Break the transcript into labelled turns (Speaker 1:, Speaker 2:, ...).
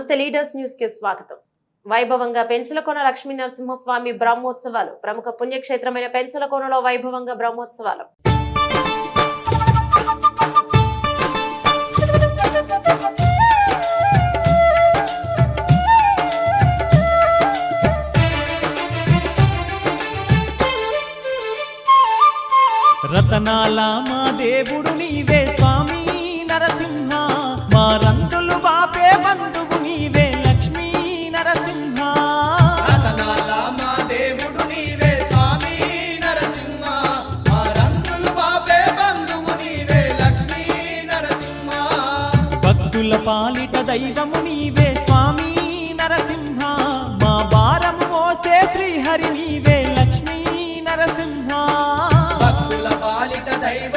Speaker 1: నమస్తే లీడర్స్ న్యూస్కి స్వాగతం. వైభవంగా పెంచలకోన లక్ష్మీ నరసింహస్వామి బ్రహ్మోత్సవాలు. ప్రముఖ పుణ్యక్షేత్రమైన పెంచలకోనలో వైభవంగా బ్రహ్మోత్సవాలు.
Speaker 2: రతనాల మా దేవుడు నీవే. భక్తుల పాలిట దైవము నీవే
Speaker 3: స్వామి నరసింహ. మా భారము మోసే శ్రీహరి నీవే లక్ష్మీ నరసింహ.
Speaker 2: భక్తుల పాలిట దైవ